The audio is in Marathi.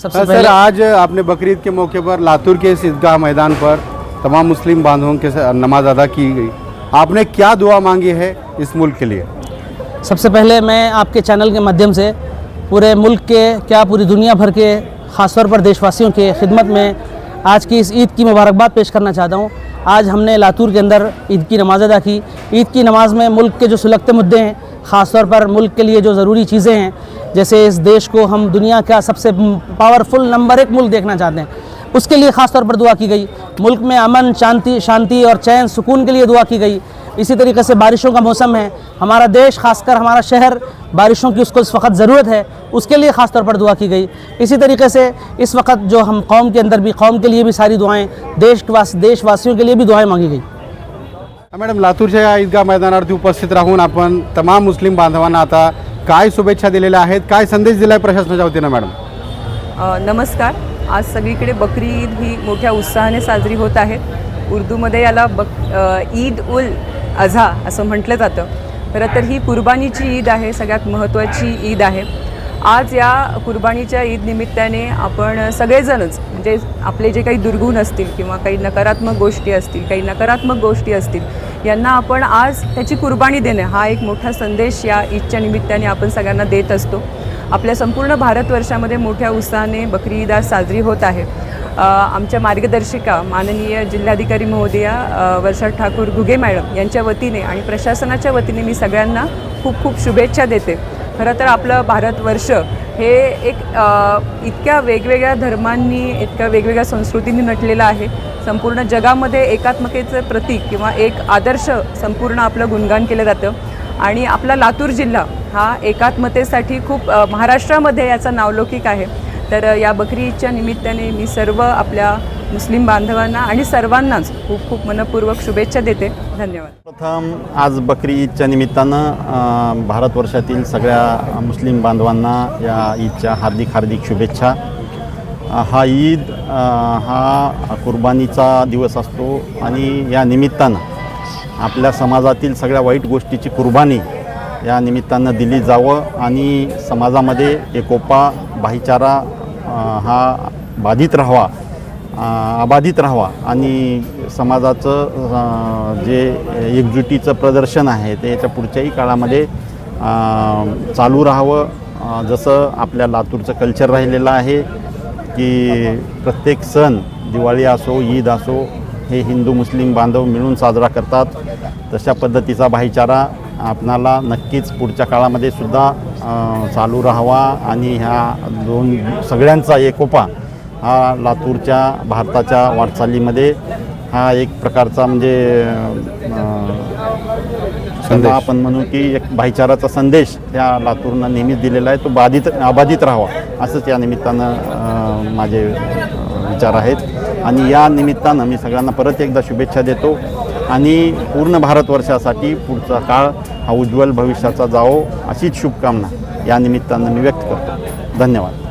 सबसे सर पहले आज आपने बकरीद के मौके पर लातूर के इस ईदगाह मैदान पर तमाम मुस्लिम बांधवों के साथ नमाज़ अदा की गई। आपने क्या दुआ मांगी है इस मुल्क के लिए? सबसे पहले मैं आपके चैनल के माध्यम से पूरे मुल्क के क्या पूरी दुनिया भर के ख़ासतौर पर देशवासियों के खिदमत में आज की इस ईद की मुबारकबाद पेश करना चाहता हूँ। आज हमने लातूर के अंदर ईद की नमाज़ अदा की। ईद की नमाज़ में मुल्क के जो सुलगते मुद्दे हैं ख़ासतौर पर मुल्क के लिए जो ज़रूरी चीज़ें हैं जैसे इस देश को हम दुनिया का सबसे पावरफुल नंबर एक मुल्क देखना चाहते हैं। उसके लिए ख़ास तौर पर दुआ की गई। मुल्क में अमन, शांति शांति और चैन, सुकून के लिए दुआ की गई। इसी तरीके से बारिशों का मौसम है। हमारा देश, खासकर हमारा शहर, बारिशों की उसको इस वक्त ज़रूरत है। उसके लिए ख़ास तौर पर दुआ की गई। इसी तरीके से इस वक्त जो हम कौम के अंदर भी, कौम के लिए भी सारी दुआएँ देश वास देशवासियों के लिए भी दुआएँ मांगी गई। मॅडम लातूरच्या या ईदगाह मैदानावरती उपस्थित राहून आपण तमाम मुस्लिम बांधवांना आता काय शुभेच्छा दिलेल्या आहेत? काय संदेश दिला आहे प्रशासनाच्या वतीनं मॅडम? नमस्कार. आज सगळीकडे बकरी ईद ही मोठ्या उत्साहाने साजरी होत आहे. उर्दूमध्ये याला बक ईद उल अझा असं म्हटलं जातं. खरं तर ही कुर्बानीची ईद आहे सगळ्यात महत्त्वाची ईद आहे. आज या कुर्बानीच्या ईद निमित्ताने आपण सगळेजणच म्हणजे आपले जे काही दुर्गुण असतील किंवा काही नकारात्मक गोष्टी असतील काही नकारात्मक गोष्टी असतील यांना आपण आज त्याची कुर्बानी देणे हा एक मोठा संदेश या ईदच्या निमित्ताने आपण सगळ्यांना देत असतो. आपल्या संपूर्ण भारतवर्षामध्ये मोठ्या उत्साहाने बकरी ईद आज साजरी होत आहे. आमच्या मार्गदर्शिका माननीय जिल्हाधिकारी महोदया वर्षा ठाकूर घुगे मॅडम यांच्या वतीने आणि प्रशासनाच्या वतीने मी सगळ्यांना खूप खूप शुभेच्छा देते. खरं तर आपलं भारतवर्ष हे एक इतक्या वेगवेगळ्या धर्मांनी इतक्या वेगवेगळ्या संस्कृतींनी नटलेलं आहे. संपूर्ण जगामध्ये एकात्मतेचं प्रतीक किंवा एक आदर्श संपूर्ण आपलं गुणगान केलं जातं. आणि आपला लातूर जिल्हा हा एकात्मतेसाठी खूप महाराष्ट्रामध्ये याचा नावलौकिक आहे. तर या बकरी ईदच्या निमित्ताने मी सर्व आपल्या मुस्लिम बांधवांना आणि सर्वांनाच खूप खूप मनपूर्वक शुभेच्छा देते. धन्यवाद. प्रथम आज बकरी ईदच्या निमित्तानं भारतवर्षातील सगळ्या मुस्लिम बांधवांना या ईदच्या हार्दिक हार्दिक शुभेच्छा. हा ईद हा कुर्बानीचा दिवस असतो आणि या निमित्तानं आपल्या समाजातील सगळ्या वाईट गोष्टीची कुर्बानी या निमित्तानं दिली जावं आणि समाजामध्ये एकोपा भाईचारा हा बाधित राहावा अबाधित राहावा. आणि समाजाचं जे एकजुटीचं प्रदर्शन आहे ते याच्या पुढच्याही काळामध्ये चालू राहावं. जसं आपल्या लातूरचं कल्चर राहिलेलं आहे की प्रत्येक सण दिवाळी असो ईद असो हे हिंदू मुस्लिम बांधव मिळून साजरा करतात. तशा पद्धतीचा भाईचारा आपणाला नक्कीच पुढच्या काळामध्ये सुद्धा चालू राहावा. आणि ह्या दोन सगळ्यांचा एकोपा हा लातूरच्या भारताच्या वाटचालीमध्ये हा एक प्रकारचा म्हणजे संदेश. आपण म्हणू की एक भाईचाराचा संदेश त्या लातूरनं नेहमीच दिलेला आहे. तो बाधित अबाधित राहावा असंच या निमित्तानं माझे विचार आहेत. आणि या निमित्तानं मी सगळ्यांना परत एकदा शुभेच्छा देतो. आणि पूर्ण भारतवर्षासाठी पुढचा काळ हा उज्ज्वल भविष्याचा जावो अशीच शुभकामना या निमित्तानं मी व्यक्त करतो. धन्यवाद.